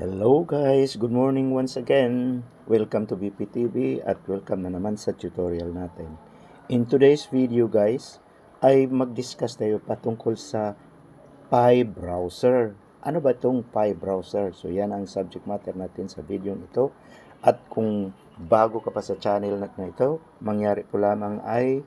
Hello guys, good morning once again. Welcome to BPTV at welcome na naman sa tutorial natin. In today's video guys, ay mag-discuss tayo patungkol sa Pi browser. Ano ba itong Pi browser? So yan ang subject matter natin sa video ito. At kung bago ka pa sa channel na ito, mangyari po lamang ay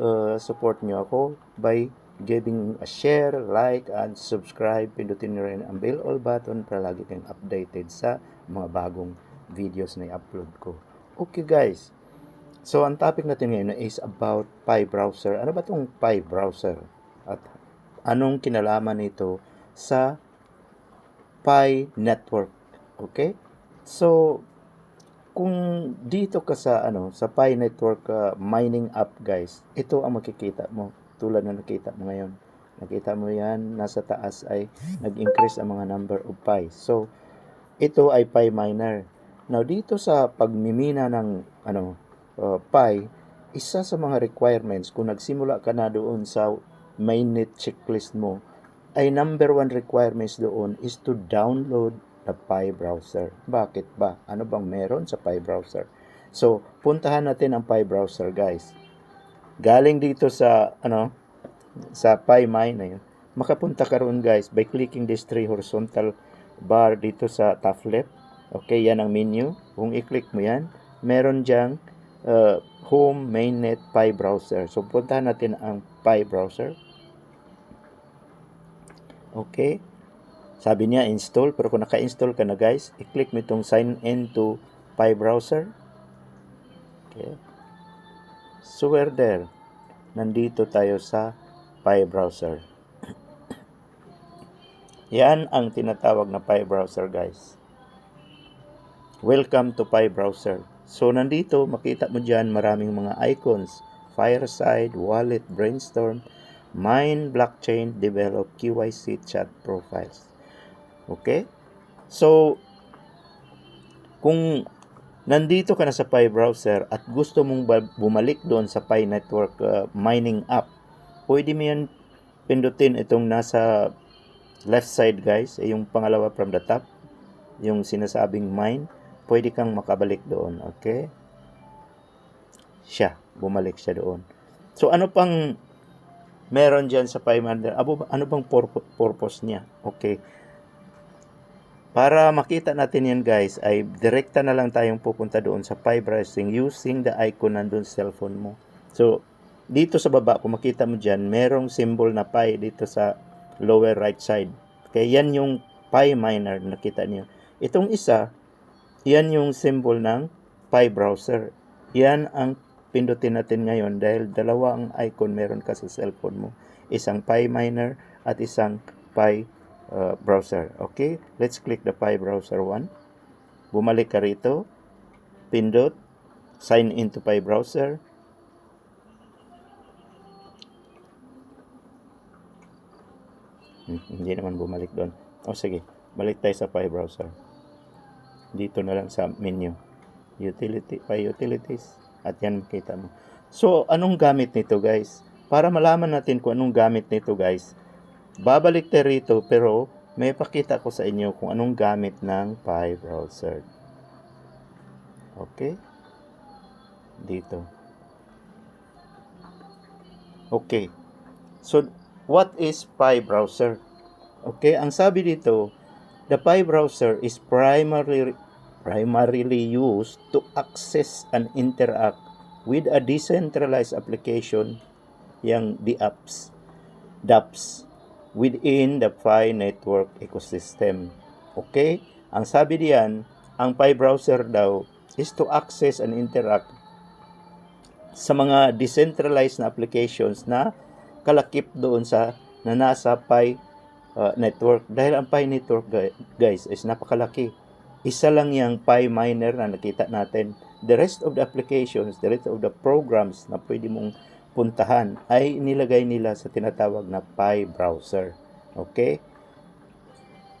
uh, support nyo ako by giving a share, like, and subscribe. Pindutin nyo rin ang bell all button para lagi kayong updated sa mga bagong videos na i-upload ko. Okay guys, so ang topic natin ngayon is about Pi browser. Ano ba itong Pi browser? At anong kinalaman nito sa Pi network? Okay? So, kung dito ka sa ano sa Pi network uh, mining app guys, ito ang makikita mo tulad na nakita mo ngayon. Nakita mo yan, nasa taas ay nag-increase ang mga number of pi. So, ito ay pi miner. Now, dito sa pagmimina ng ano, uh, pi, isa sa mga requirements, kung nagsimula ka na doon sa mainnet checklist mo, ay number one requirements doon is to download the Pi browser. Bakit ba? Ano bang meron sa Pi browser? So, puntahan natin ang Pi browser, guys galing dito sa ano sa PyMine na yun, makapunta ka roon guys by clicking this three horizontal bar dito sa top left. Okay, yan ang menu. Kung i-click mo yan, meron diyang uh, home mainnet Pi browser. So, puntahan natin ang Pi browser. Okay. Sabi niya install, pero kung naka-install ka na guys, i-click mo itong sign in to Pi browser. Okay. There. Nandito tayo sa Pi browser. Yan ang tinatawag na Pi browser guys. Welcome to Pi browser. So nandito makita mo diyan maraming mga icons. Fireside, Wallet, Brainstorm, Mine, Blockchain, Develop, KYC, Chat Profiles. Okay? So, kung nandito ka na sa Pi browser at gusto mong bumalik doon sa Pi network uh, mining app, pwede mo yan pindutin itong nasa left side guys, eh, yung pangalawa from the top, yung sinasabing mine, pwede kang makabalik doon, okay? Siya, bumalik siya doon. So ano pang meron dyan sa Pi miner? Ano bang purpose niya? Okay. Para makita natin yan guys, ay direkta na lang tayong pupunta doon sa Pi browsing using the icon nandun sa cellphone mo. So, dito sa baba, kung makita mo dyan, merong symbol na Pi dito sa lower right side. Kaya yan yung Pi miner na nakita niyo. Itong isa, yan yung symbol ng Pi browser. Yan ang pindutin natin ngayon dahil dalawa ang icon meron ka sa cellphone mo. Isang Pi miner at isang Pi uh, browser. Okay, let's click the Pi browser one. Bumalik ka rito, pindot, sign into Pi browser. Hmm, hindi naman bumalik doon. O sige, balik tayo sa Pi browser. Dito na lang sa menu. Utility, Pi utilities. At yan makita mo. So, anong gamit nito guys? Para malaman natin kung anong gamit nito guys, babalik tayo rito pero may pakita ko sa inyo kung anong gamit ng Pi browser. Okay? Dito. Okay. So, what is Pi browser? Okay, ang sabi dito, the Pi browser is primarily primarily used to access and interact with a decentralized application yang the apps dApps within the Pi network ecosystem. Okay? Ang sabi diyan, ang Pi browser daw is to access and interact sa mga decentralized na applications na kalakip doon sa na nasa Pi uh, network. Dahil ang Pi network guys is napakalaki. Isa lang yung Pi miner na nakita natin. The rest of the applications, the rest of the programs na pwede mong puntahan ay nilagay nila sa tinatawag na Pi browser. Okay?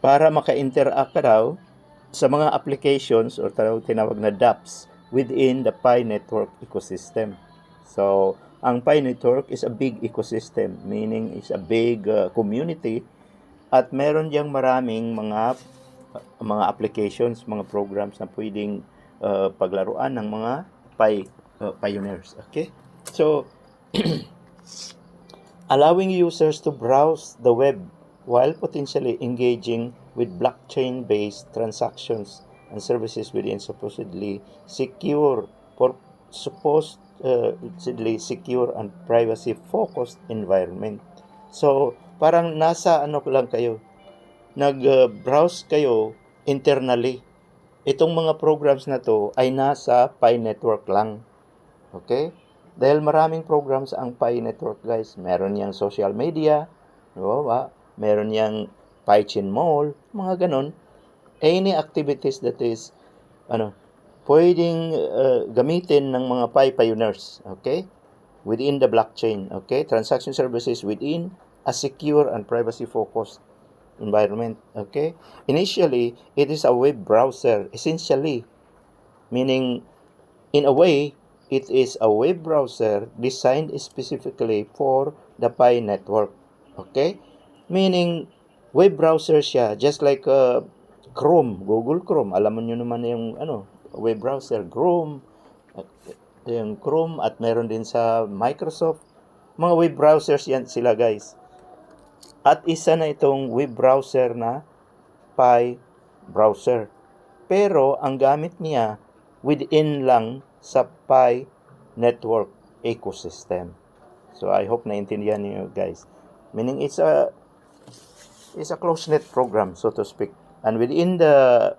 Para maka-interact ka daw sa mga applications or tinawag na dApps within the Pi network ecosystem. So, ang Pi network is a big ecosystem, meaning is a big uh, community at meron diyang maraming mga uh, mga applications, mga programs na pwedeng uh, paglaruan ng mga Pi uh, pioneers. Okay? So, allowing users to browse the web while potentially engaging with blockchain-based transactions and services within supposedly secure for supposed uh, secure and privacy-focused environment. So, parang nasa ano lang kayo, nag-browse kayo internally. Itong mga programs na to ay nasa Pi Network lang. Okay? Dahil maraming programs ang Pi Network, guys. Meron yang social media, di ba? Meron yang PyChin Mall, mga ganon. Any activities that is, ano, pwedeng uh, gamitin ng mga Pi pioneers, okay? Within the blockchain, okay? Transaction services within a secure and privacy-focused environment, okay? Initially, it is a web browser, essentially, meaning, in a way, it is a web browser designed specifically for the Pi network, okay? Meaning, web browser siya, just like uh, Chrome, Google Chrome. Alam niyo naman yung ano, web browser, Chrome, at yung Chrome at meron din sa Microsoft. Mga web browsers yan sila guys. At isa na itong web browser na Pi browser. Pero ang gamit niya within lang sa Pi network ecosystem. So I hope naintindihan niyo guys. Meaning it's a it's a close-knit program so to speak. And within the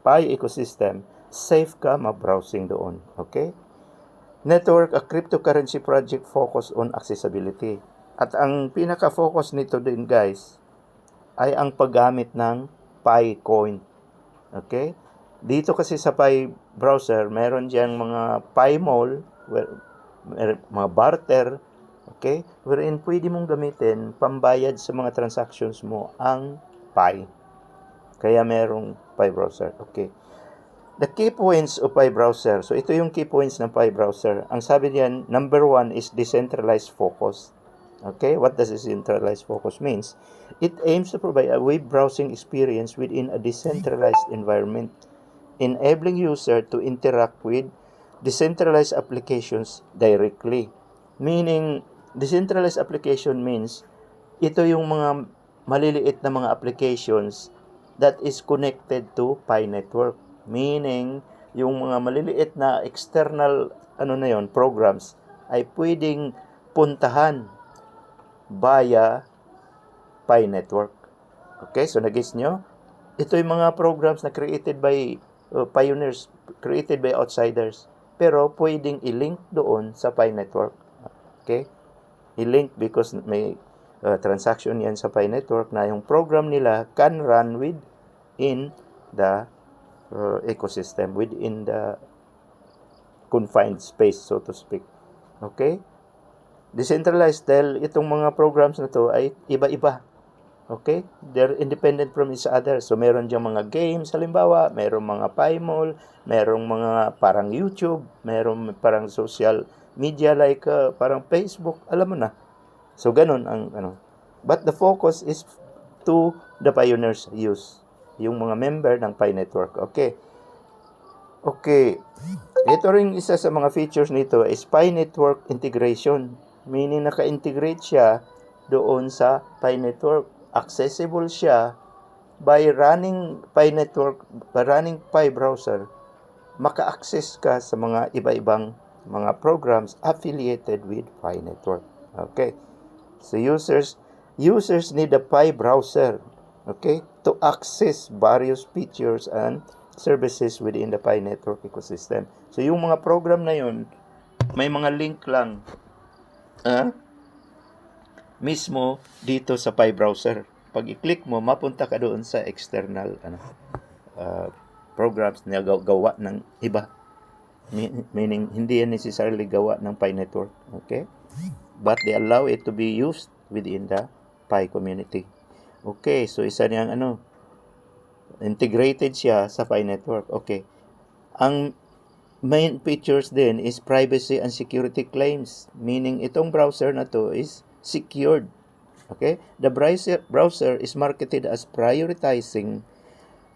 Pi ecosystem, safe ka ma-browsing doon. Okay? Network, a cryptocurrency project focused on accessibility. At ang pinaka-focus nito din guys, ay ang paggamit ng Pi coin. Okay? Dito kasi sa Pi browser, meron diyang mga Pi Mall, where, mga barter, okay? Wherein pwede mong gamitin pambayad sa mga transactions mo ang Pi. Kaya merong Pi browser. Okay. The key points of Pi browser. So ito yung key points ng Pi browser. Ang sabi niyan, number one is decentralized focus. Okay, what does decentralized focus means? It aims to provide a web browsing experience within a decentralized environment, enabling user to interact with decentralized applications directly. Meaning, decentralized application means ito yung mga maliliit na mga applications that is connected to Pi network. Meaning, yung mga maliliit na external ano na yon programs ay pwedeng puntahan via Pi network. Okay, so nagis nyo? Ito yung mga programs na created by uh, pioneers, created by outsiders. Pero pwedeng i-link doon sa Pi network. Okay? I-link because may uh, transaction yan sa Pi network na yung program nila can run within the uh, ecosystem, within the confined space, so to speak. Okay? Decentralized dahil itong mga programs na to ay iba-iba. Okay? They're independent from each other. So, meron diyang mga games, halimbawa, meron mga PyMall, merong mga parang YouTube, meron parang social media like uh, parang Facebook, alam mo na. So, ganun ang ano. But the focus is to the pioneers use. Yung mga member ng Pi Network. Okay. Okay. Ito rin isa sa mga features nito is Pi Network integration. Meaning naka-integrate siya doon sa Pi Network. Accessible siya by running Pi Network, by running Pi browser. Maka-access ka sa mga iba-ibang mga programs affiliated with Pi Network. Okay. So users users need a Pi browser, okay, to access various features and services within the Pi Network ecosystem. So yung mga program na yun, may mga link lang ah, mismo dito sa Pi browser. Pag i-click mo, mapunta ka doon sa external ano ah, programs na gaw- gawa ng iba. Meaning, hindi yan necessarily gawa ng Pi network. Okay? But they allow it to be used within the Pi community. Okay, so isa niyang ano, integrated siya sa Pi network. Okay. Ang main features din is privacy and security claims. Meaning, itong browser na to is secured. Okay? The browser, browser is marketed as prioritizing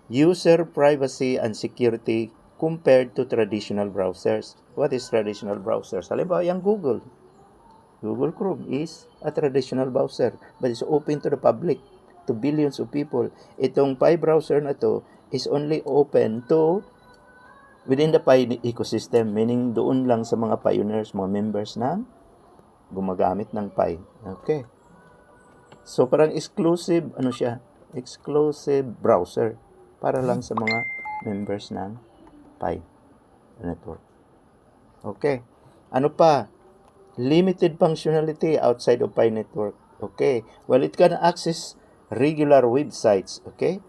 user privacy and security compared to traditional browsers. What is traditional browsers? Halimbawa, yung Google. Google Chrome is a traditional browser but it's open to the public, to billions of people. Itong Pi browser na to is only open to within the Pi ecosystem, meaning doon lang sa mga pioneers, mga members na gumagamit ng Pi. Okay. So parang exclusive, ano siya, exclusive browser para lang sa mga members ng Pi network. Okay. Ano pa? Limited functionality outside of Pi network. Okay. Well, it can access regular websites. Okay.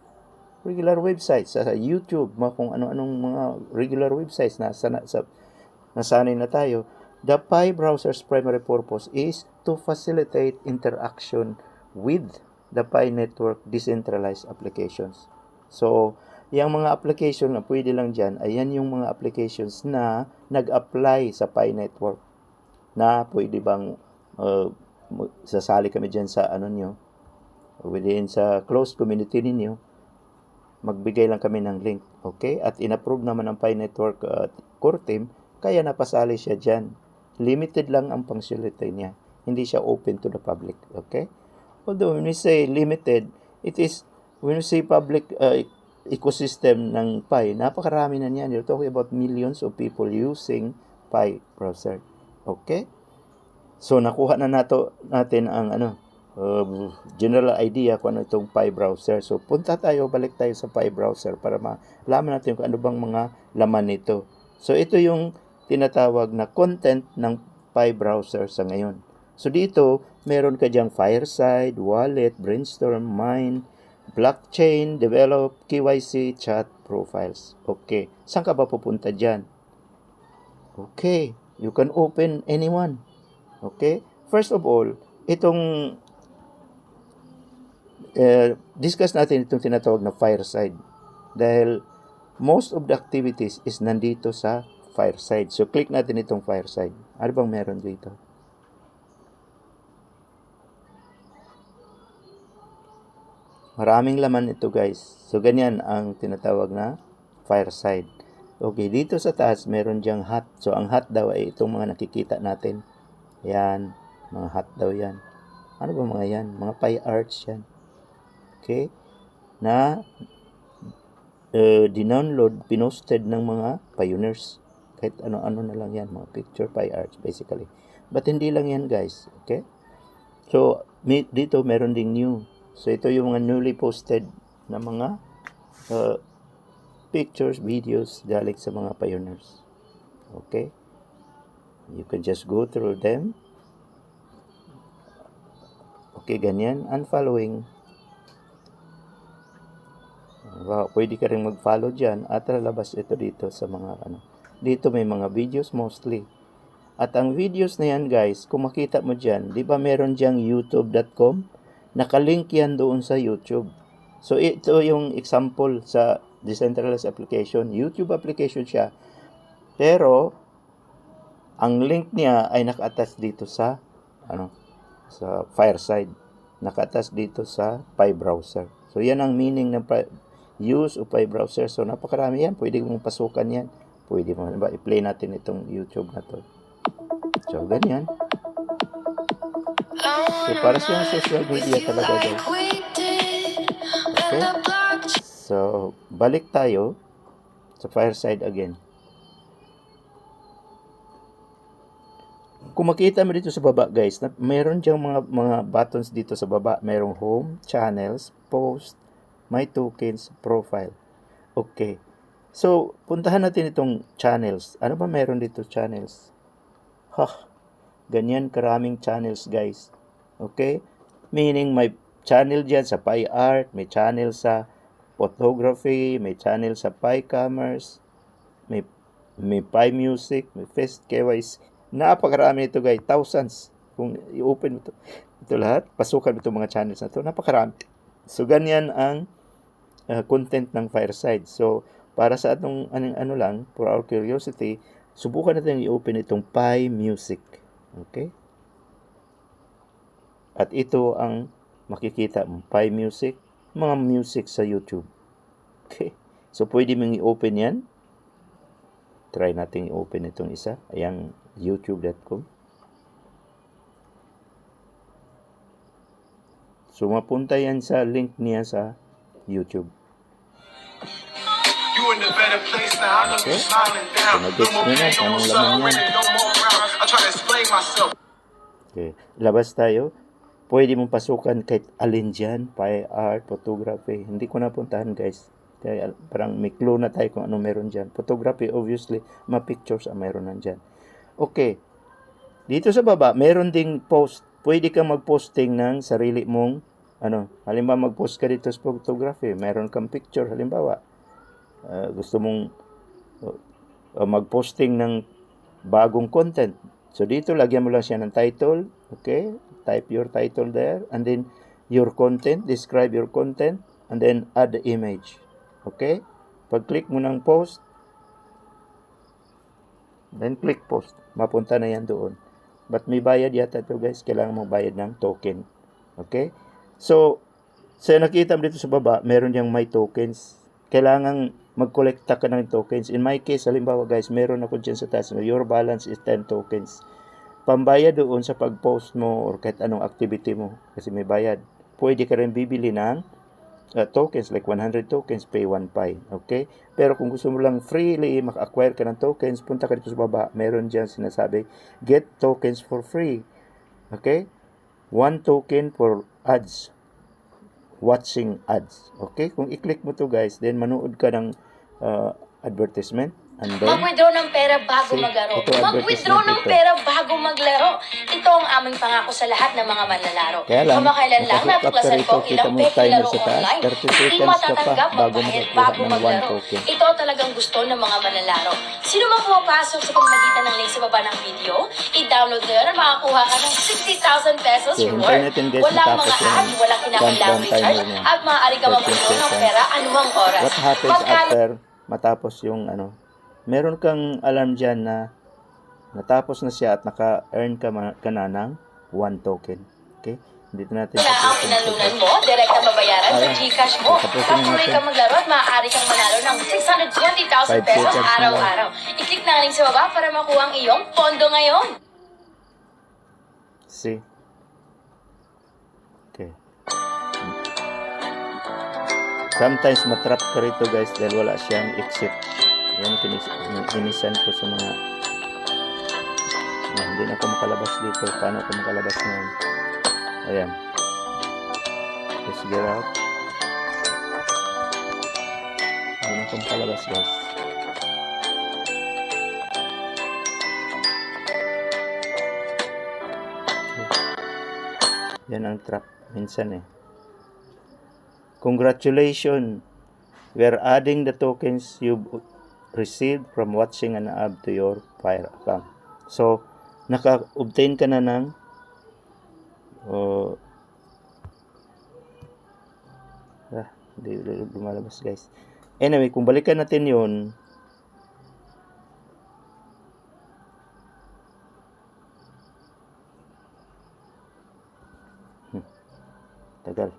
Regular websites sa YouTube, mga kung ano-anong mga regular websites na sa, sa nasanay na tayo. The Pi browser's primary purpose is to facilitate interaction with the Pi network decentralized applications. So, yung mga application na pwede lang dyan, ayan yung mga applications na nag-apply sa Pi network na pwede bang uh, sasali kami dyan sa ano nyo, within sa closed community ninyo, magbigay lang kami ng link. Okay? At inapprove naman ng Pi Network uh, core team, kaya napasali siya dyan. Limited lang ang functionality niya. Hindi siya open to the public. Okay? Although when we say limited, it is, when we say public uh, ecosystem ng Pi, napakarami na niyan. You're talking about millions of people using Pi browser. Okay? So, nakuha na nato natin ang ano, uh, general idea kung ano itong Pi browser. So, punta tayo, balik tayo sa Pi browser para malaman natin kung ano bang mga laman nito. So, ito yung tinatawag na content ng Pi browser sa ngayon. So, dito, meron ka diyang Fireside, Wallet, Brainstorm, Mine, Blockchain, Develop, KYC, Chat, Profiles. Okay. Saan ka ba pupunta dyan? Okay. You can open anyone. Okay? First of all, itong uh, discuss natin itong tinatawag na fireside. Dahil most of the activities is nandito sa fireside. So, click natin itong fireside. Ano bang meron dito? Maraming laman ito guys. So, ganyan ang tinatawag na fireside. Okay, dito sa taas meron diyang hot. So, ang hot daw ay itong mga nakikita natin. Yan, mga hot daw yan. Ano ba mga yan? Mga pie arts yan. Okay? Na uh, dinownload, pinosted ng mga pioneers. Kahit ano-ano na lang yan, mga picture pie arts basically. But hindi lang yan guys. Okay? So, may, dito meron ding new. So, ito yung mga newly posted na mga uh, pictures, videos galing sa mga pioneers. Okay? You can just go through them. Okay, ganyan. Unfollowing. Wow, pwede ka rin mag-follow dyan at lalabas ito dito sa mga ano. Dito may mga videos mostly. At ang videos na yan guys, kung makita mo dyan, di ba meron diyang youtube.com? Nakalink yan doon sa YouTube. So ito yung example sa decentralized application. YouTube application siya. Pero, ang link niya ay naka-attach dito sa ano sa Fireside. Naka-attach dito sa Pi browser. So yan ang meaning ng use of Pi browser. So napakarami yan. Pwede mong pasukan yan. Pwede mo ba i-play natin itong YouTube na to. So ganyan. So para siyang social media talaga guys. Okay? So balik tayo sa Fireside again. Kung makita mo dito sa baba guys, na mayroon diyang mga, mga buttons dito sa baba. Mayroong home, channels, post, my tokens, profile. Okay. So, puntahan natin itong channels. Ano ba meron dito channels? Ha, ganyan karaming channels guys. Okay? Meaning may channel dyan sa Pi Art, may channel sa photography, may channel sa Pi Commerce, may, may Pi Music, may Fest KYC, Napakarami nito guys, thousands. Kung i-open mo ito, ito lahat, pasukan mo mga channels na ito, napakarami. So, ganyan ang uh, content ng Fireside. So, para sa atong anong ano lang, for our curiosity, subukan natin i-open itong Pi Music. Okay? At ito ang makikita mo, Pi Music, mga music sa YouTube. Okay. So, pwede mong i-open yan. Try natin i-open itong isa. Ayan, youtube.com. So, mapunta yan sa link niya sa YouTube. Okay. So, nag-gets nyo na kung anong laman yan. Okay. Labas tayo. Pwede mong pasukan kahit alin dyan. Fine art, photography. Hindi ko napuntahan guys. Kaya parang may clue na tayo kung ano meron dyan. Photography, obviously, mga pictures ang meron nandyan. Okay. Dito sa baba, meron ding post. Pwede kang mag-posting ng sarili mong ano, halimbawa mag-post ka dito sa photography, meron kang picture, halimbawa, ah, gusto mong uh, uh, mag-posting ng bagong content. So dito lagyan mo lang siya ng title, okay? Type your title there and then your content, describe your content and then add the image. Okay? Pag-click mo ng post, then click post. Mapunta na yan doon. But may bayad yata to guys. Kailangan mong bayad ng token. Okay? So, sa nakita mo dito sa baba, meron diyang my tokens. Kailangan mag-collecta ka ng tokens. In my case, halimbawa guys, meron ako dyan sa taas. na Your balance is 10 tokens. Pambayad doon sa pag-post mo or kahit anong activity mo. Kasi may bayad. Pwede ka rin bibili ng uh, tokens like 100 tokens, pay 1 pi. Okay? Pero kung gusto mo lang freely maka-acquire ka ng tokens, punta ka dito sa baba. Meron dyan sinasabi, get tokens for free. Okay? One token for ads. Watching ads. Okay? Kung i-click mo to guys, then manood ka ng uh, advertisement. And then, Mag-withdraw ng pera bago See, maglaro. Mag-withdraw ng ito. pera bago maglaro. Ito ang aming pangako sa lahat ng mga manlalaro. Kaya lang, Kamakailan lang natuklasan ko ilang peki laro online. 30 Hindi matatanggap bago magbayad bago maglaro. Ito ang talagang gusto ng mga manlalaro. Sino man pumapasok sa pamamagitan ng link sa baba ng video, i-download yan at makakuha ka ng 60,000 pesos Okay, reward. Walang mga ad, walang timer recharge, at maaari ka 13 mag-withdraw ng pera anumang oras. What happens Magkano after matapos yung ano, meron kang alarm dyan na natapos na siya at naka-earn ka, ka na ng 1 token. Okay? Dito natin na ang pinalunan mo, direct na babayaran sa. Gcash mo. Patuloy natin. ka maglaro at maaari kang manalo ng 620,000 Five pesos araw-araw. I-click na link sa baba para makuha ang iyong pondo ngayon. See? Sometimes matrap ka rito guys dahil wala siyang exit. Yan, kinis inisan ko sa mga Ah, hindi na ako makalabas dito. Paano ako makalabas ngayon? Ayan. Let's get out. Hindi na ako makalabas guys. Yan ang trap minsan eh. Congratulations! We are adding the tokens you've received from watching an ad to your Fire account. So, naka-obtain ka na ng uh, ah, hindi lumalabas guys. Anyway, kung balikan natin yun, Tagal.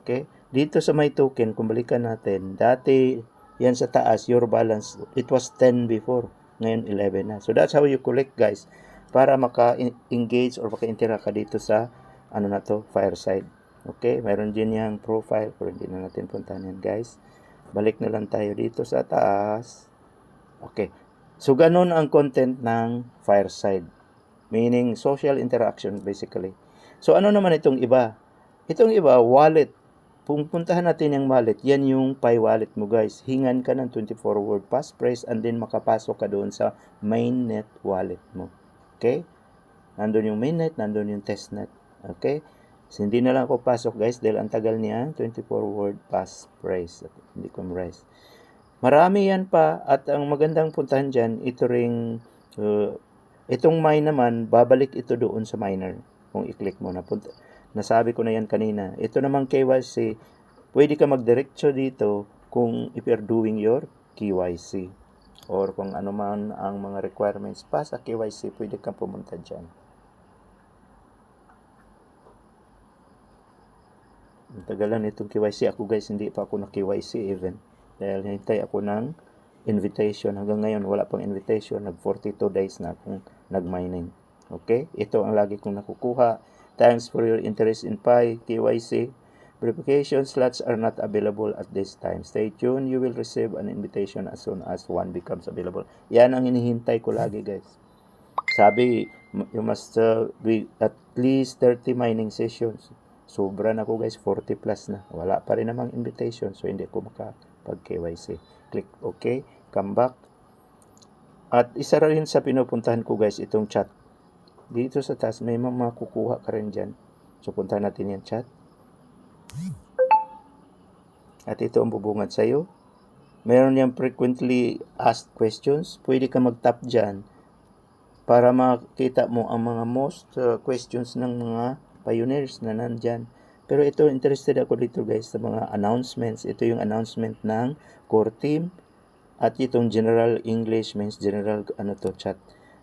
Okay. Dito sa may token, kung balikan natin, dati yan sa taas, your balance, it was 10 before. Ngayon, 11 na. So, that's how you collect, guys. Para maka-engage or maka-interact ka dito sa, ano na to, Fireside. Okay. Mayroon din yung profile, pero hindi na natin puntahan yan, guys. Balik na lang tayo dito sa taas. Okay. So, ganun ang content ng Fireside. Meaning, social interaction, basically. So, ano naman itong iba? Itong iba, wallet. Pupuntahan natin yung wallet. Yan yung Pi wallet mo, guys. Hingan ka ng 24 word passphrase and then makapasok ka doon sa mainnet wallet mo. Okay? Nandun yung mainnet, nandun yung testnet. Okay? So, hindi na lang ako pasok, guys, dahil ang tagal niya, 24 word passphrase. Hindi ko memorize. Marami yan pa at ang magandang puntahan dyan, ito ring uh, itong mine naman, babalik ito doon sa miner kung i-click mo na punta. Nasabi ko na yan kanina. Ito namang KYC, pwede ka magdiretso dito kung if you're doing your KYC or kung ano man ang mga requirements pa sa KYC, pwede kang pumunta dyan. Ang tagalan itong KYC. Ako guys, hindi pa ako na KYC even. Dahil hintay ako ng invitation. Hanggang ngayon, wala pang invitation. Nag 42 days na akong nag-mining. Okay? Ito ang lagi kong nakukuha. Thanks for your interest in Pi, KYC. Verification slots are not available at this time. Stay tuned. You will receive an invitation as soon as one becomes available. Yan ang hinihintay ko lagi guys. Sabi, you must uh, be at least 30 mining sessions. Sobra na ko guys, 40 plus na. Wala pa rin namang invitation, so hindi ko makapag-KYC. Click OK, come back. At isa rin sa pinupuntahan ko guys, itong chat. Dito sa taas, may mga makukuha ka rin dyan. So, puntahan natin yung chat. At ito ang bubungad sa'yo. Meron yung frequently asked questions. Pwede ka mag-tap dyan para makita mo ang mga most uh, questions ng mga pioneers na nandyan. Pero ito, interested ako dito guys sa mga announcements. Ito yung announcement ng core team at itong general English means general ano to chat.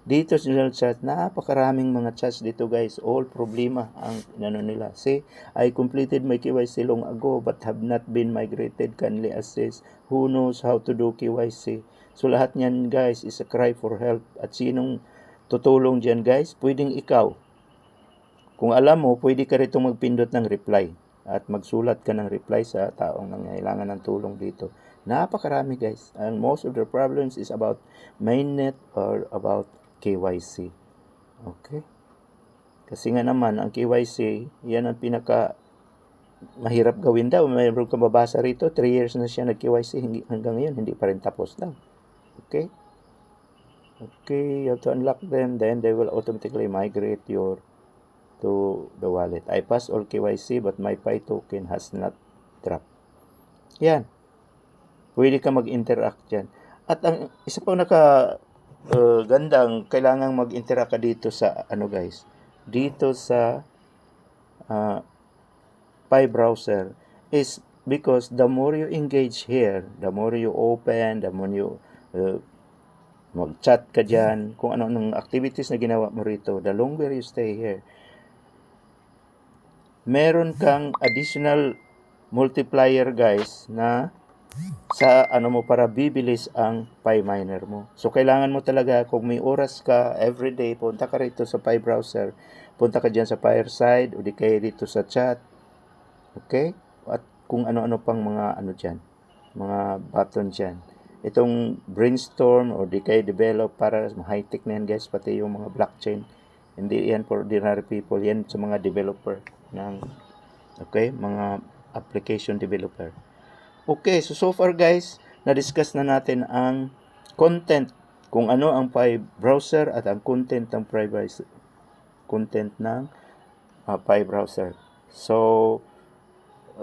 Dito sa chat, napakaraming mga chats dito guys. All problema ang ano nila. Say, I completed my KYC long ago but have not been migrated. Kindly assist. Who knows how to do KYC? So lahat niyan guys is a cry for help. At sinong tutulong dyan guys? Pwedeng ikaw. Kung alam mo, pwede ka rito magpindot ng reply at magsulat ka ng reply sa taong nangailangan ng tulong dito. Napakarami guys. And most of the problems is about mainnet or about KYC. Okay? Kasi nga naman, ang KYC, yan ang pinaka mahirap gawin daw. Mayroon kang mabasa rito, 3 years na siya nag-KYC, hanggang ngayon, hindi pa rin tapos daw. Okay? Okay, you have to unlock them, then they will automatically migrate your to the wallet. I passed all KYC but my Pi token has not dropped. Yan. Pwede ka mag-interact dyan. At ang isa pang naka uh, gandang kailangang mag-interact ka dito sa ano guys. Dito sa uh, Pi browser is because the more you engage here, the more you open, the more you uh, mag-chat ka dyan, kung ano anong activities na ginawa mo rito, the longer you stay here, meron kang additional multiplier guys na sa ano mo para bibilis ang Pi miner mo. So kailangan mo talaga kung may oras ka everyday, punta ka rito sa Pi browser, punta ka diyan sa Fireside o di kaya dito sa chat. Okay? At kung ano-ano pang mga ano diyan, mga button diyan. Itong brainstorm or di kaya develop para high-tech na yan guys, pati yung mga blockchain. Hindi yan for ordinary people, yan sa mga developer ng okay, mga application developer. Okay, so so far guys, na-discuss na natin ang content kung ano ang Pi browser at ang content ng privacy content ng uh, Pi browser. So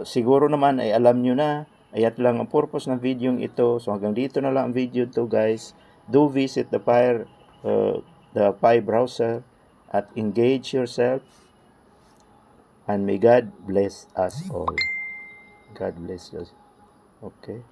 siguro naman ay alam nyo na ayat lang ang purpose ng video ito. So hanggang dito na lang ang video to guys. Do visit the Pi uh, the Pi browser at engage yourself and may God bless us all. God bless us. Okay.